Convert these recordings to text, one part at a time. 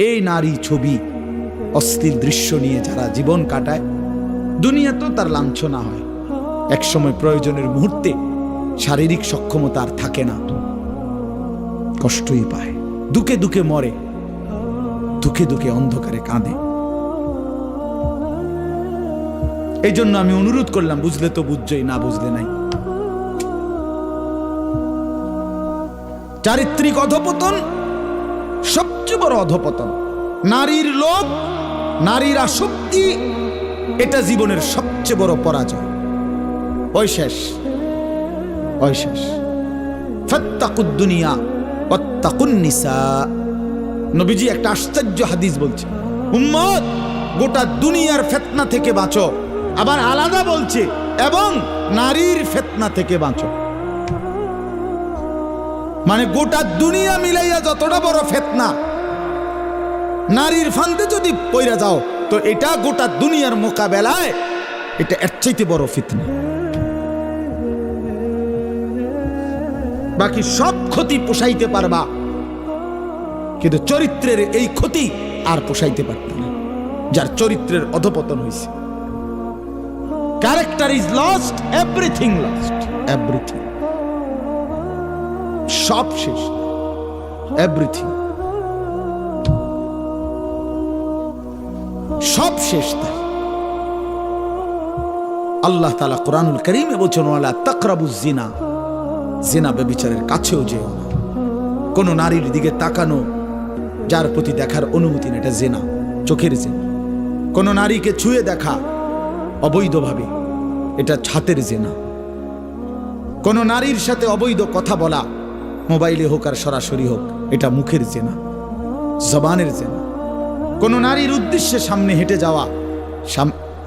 এই নারী ছবি অস্থির দৃশ্য নিয়ে যারা জীবন কাটায়, দুনিয়াতেও তার লাঞ্ছনা হয়। একসময় প্রয়োজনের মুহূর্তে শারীরিক সক্ষমতা আর থাকে না। কষ্টই পায়। দুকে দুকে মরে, দুকে দুকে অন্ধকারে কাঁদে। এই জন্য আমি অনুরোধ করলাম, বুঝলে তো বুঝছই, না বুঝলে নাই। চারিত্রিক অধপতন সবচেয়ে বড় অধপতন। নারীর লোভ, নারীর আসক্তি, এটা জীবনের সবচেয়ে বড় পরাজয়। ওই শেষ ওই শেষ। ফত্তাকুদ্দুনিয়া অত্তাকুন্নিসা নবীজি একটা আশ্চর্য হাদিস বলছে। উম্মত, গোটা দুনিয়ার ফেতনা থেকে বাঁচো। আবার আলাদা বলছে, এবং নারীর ফেতনা থেকে বাঁচো। মানে গোটা দুনিয়া মিলাইয়া যতটা বড় ফেতনা, নারীর ফান্দে যদি পইরা যাও, তো এটা গোটা দুনিয়ার মোকাবেলায় এটা এর চাইতে বড় ফিতনা। বাকি সব ক্ষতি পোষাইতে পারবা, কিন্তু চরিত্রের এই ক্ষতি আর পোষাইতে পারত না, যার চরিত্রের অধপতন হয়েছে character is lost everything lost everything সব শেষ। এভরিথিং সব শেষ তার আল্লাহ তালা কোরআনুল করিমে বলছেন, ওয়ালা তাকরাবুজ জিনা জিনা বেবিচারের কাছেও না। কোন নারীর দিকে তাকানো, যার প্রতি দেখার অনুমতি নেই, এটা জেনা, চোখের জেনা। কোন নারীকে ছুঁয়ে দেখা, অবৈধভাবে, এটা ছাতের জেনা। কোন নারীর সাথে অবৈধ কথা বলা মোবাইলে হোক আর সরাসরি হোক, এটা মুখের জেনা জবানের জেনা কোন নারীর উদ্দেশ্যে সামনে হেঁটে যাওয়া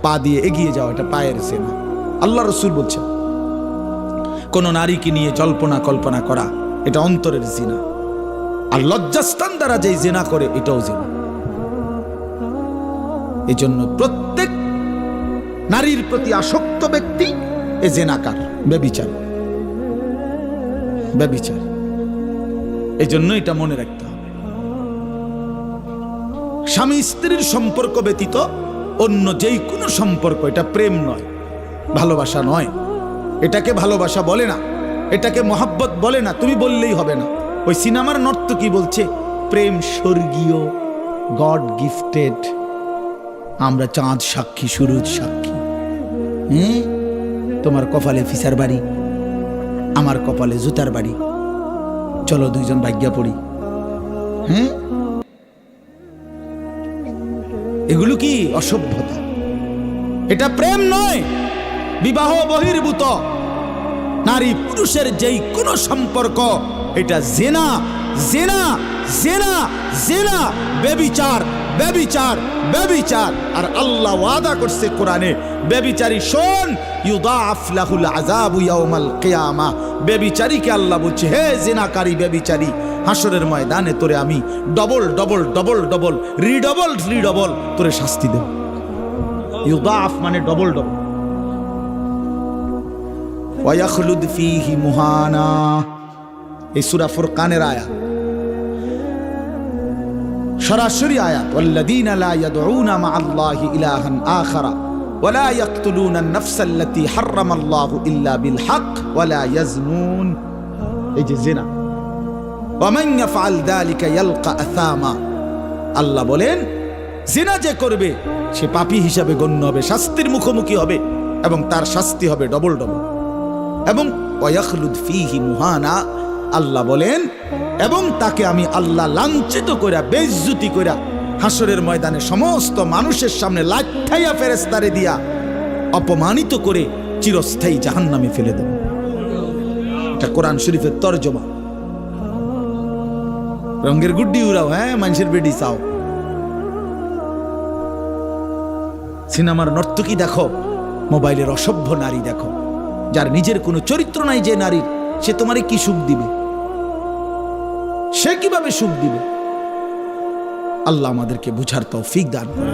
পা দিয়ে এগিয়ে যাওয়া, এটা পায়ের জেনা আল্লাহ রসুল বলছেন, কোন নারীকে নিয়ে জল্পনা কল্পনা করা, এটা অন্তরের জিনা আর লজ্জাস্থান দ্বারা যেই জেনা করে, এটাও জেনা এই জন্য প্রত্যেক নারীর প্রতি আসক্ত ব্যক্তি এ জেনাকার ব্যবিচার। ব্যবিচার। এই জন্য এটা মনে রাখতে হবে। স্বামী স্ত্রীর সম্পর্ক ব্যতীত অন্য যেই কোনো সম্পর্ক, এটা প্রেম নয়, ভালোবাসা নয়। এটাকে ভালোবাসা বলে না, এটাকে মহাব্বত বলে না, তুমি বললেই হবে না। ওই সিনেমার নর্ত কি বলছে? প্রেম স্বর্গীয়, গড গিফটেড, আমরা চাঁদ সাক্ষী, সুরজ সাক্ষী। হ্যাঁ তোমার কপালে ফিসার বাড়ি, আমার কপালে জুতার বাড়ি। চলো দুইজন ভাগ্যা পড়ি। হ্যাঁ এগুলো কি অসভ্যতা? এটা প্রেম নয়, বিবাহ বহির্ভূত। নারী পুরুষের যেই কোনো সম্পর্ক, এটা জেনা জেনা জেনা জেনা, বেবিচার। বেবিচার বেবিচার আর আল্লাহ ওয়াদা করছে কোরআনে বেবিচারি শোন ইউদাফ লাহুল আযাবু ইয়াউমাল কিয়ামা। বেবিচারীকে আল্লাহ বলছে, হে জেনাকারী বেবিচারী হাসরের ময়দানে তোরে আমি ডবল ডবল ডবল ডবল রিডবল রিডবল তোরে শাস্তি দেব। ইউদাফ মানে ডবল ডবল ওয়াখলুদ ফিহি মুহানা। এই সূরা ফুরকানের আয়াত। সরাসরি আয়াত, ওয়াল্লাযীনা লা ইয়াদউনা মা আল্লাহি ইলাহান আখারা ওয়ালা ইয়াকতুলুনা আন-নাফসা আল্লাতী হারামাল্লাহু ইল্লা বিল হক ওয়ালা ইয়াজনুন। এই যে জিনা। ওয়া মান ইয়াফআল যালিকা ইয়ালকা আসামা। আল্লাহ বলেন, জিনা যে করবে, সে পাপী হিসাবে গণ্য হবে, শাস্তির মুখোমুখি হবে, এবং তার শাস্তি হবে ডবল ডবল এবং ওয়াখলুদ ফিহি মুহানা আল্লাহ বলেন, এবং তাকে আমি আল্লাহ লাঞ্ছিত কইরা বেজ্জুতি কইরা হাসরের ময়দানে সমস্ত মানুষের সামনে লাঠাইয়া ফেরেস্তারে দিয়া অপমানিত করে চিরস্থায়ী জাহান্নামে ফেলে দেব। এটা কোরআন শরীফের তর্জমা। রঙ্গের গুড্ডি উড়াও হ্যাঁ মানুষের বেডি চাও। সিনেমার নর্তকী দেখো, মোবাইলের অসভ্য নারী দেখো। যার নিজের কোনো চরিত্র নাই যে নারীর, সে তোমারে কি সুখ দিবে? সে কীভাবে সুখ দিবে? আল্লাহ আমাদেরকে বুঝার তৌফিক দান করে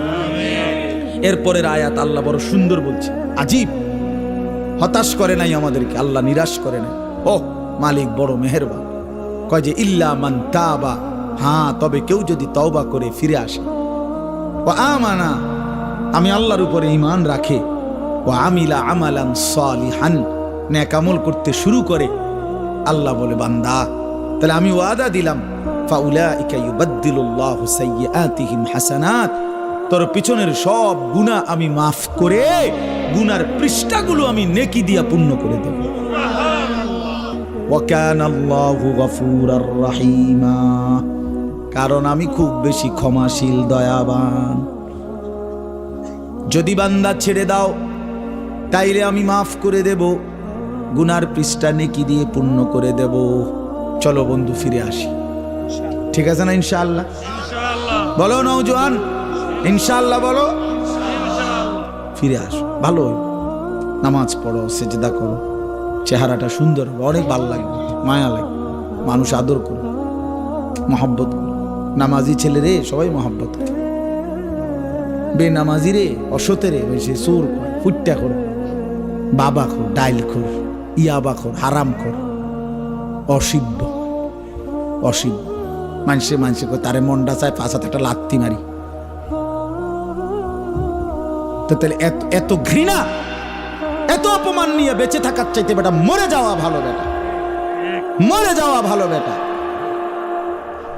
এরপরের আয়াত আল্লাহ বড় সুন্দর বলছে। আজীব। হতাশ করে নাই আমাদেরকে, আল্লাহ নিরাশ করে নাই। ও মালিক বড় মেহেরবান। কয় যে, ইল্লা মান তাবা। হ্যাঁ তবে কেউ যদি তওবা করে ফিরে আসে। ও আমানা, আমি আল্লাহর উপরে ইমান রাখে। ও আমিলা আমালান সালিহান। ন্যাকামল করতে শুরু করে। আল্লাহ বলে, বান্দা তাহলে আমি ওয়াদা দিলাম হাসানাত, তোর পিছনের সব গুনাহ আমি মাফ করে গুনার পৃষ্ঠাগুলো আমি নেকি দিয়া পূর্ণ করে দেব। কারণ আমি খুব বেশি ক্ষমাশীল, দয়াবান। যদি বান্দা ছেড়ে দাও, তাইলে আমি মাফ করে দেব, গুনার পৃষ্ঠা নেকি দিয়ে পূর্ণ করে দেব। চলো বন্ধু ফিরে আসি। ঠিক আছে না ইনশাআল্লাহ? বলো নৌজওয়ান ইনশাআল্লাহ বলো। ফিরে আস। ভালো। নামাজ পড়ো সেজদা করো। চেহারাটা সুন্দর হবে, অনেক ভালো লাগবে মায়া লাগবে। মানুষ আদর করো মহব্বত করো। নামাজি ছেলে রে সবাই মহব্বত করে। বেনামাজি রে অসতে রে সে সুর ফুটটা কর। বাবা খোর ডাইল খোর ইয়াবা খোর হারাম খোর। অসিব্য। অসিব্য। মানুষে মানুষে তারে মন্ডা চায় পাশাতে একটা লাত্তি মারি। তো তাহলে এত এত ঘৃণা, এত অপমান নিয়ে বেঁচে থাকার চাইতে বেটা মরে যাওয়া ভালো বেটা। মরে যাওয়া ভালো বেটা।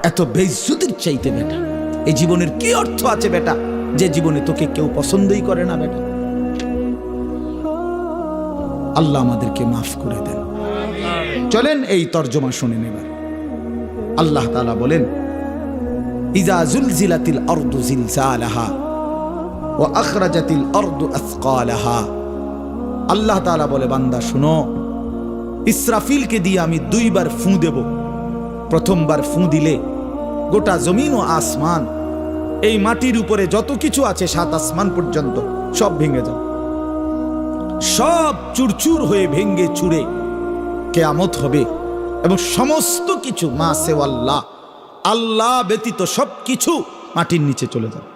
এত বেজ্জুতির চাইতে বেটা। এই জীবনের কি অর্থ আছে বেটা, যে জীবনে তোকে কেউ পছন্দই করে না বেটা? আল্লাহ আমাদেরকে মাফ করে দেন। চলেন এই তর্জমা শুনে নেবার আল্লাহ তাআলা বলেন, ইজা ওয়া আখরাজাতিল আরদু আথকালাহা আল্লাহ তাআলা বলে, বান্দা, শুনো, ইসরাফিলকে দিয়ে আমি দুইবার ফুঁ দেব। প্রথমবার ফুঁ দিলে গোটা জমিন ও আসমান, এই মাটির উপরে যত কিছু আছে সাত আসমান পর্যন্ত সব ভেঙে যাও সব চুরচুর হয়ে ভেঙ্গে চুরে কেয়ামত হবে এবং সমস্ত কিছু মা সেওয়াল্লাহ, আল্লাহ ব্যতীত সব কিছু মাটির নিচে চলে যাবে।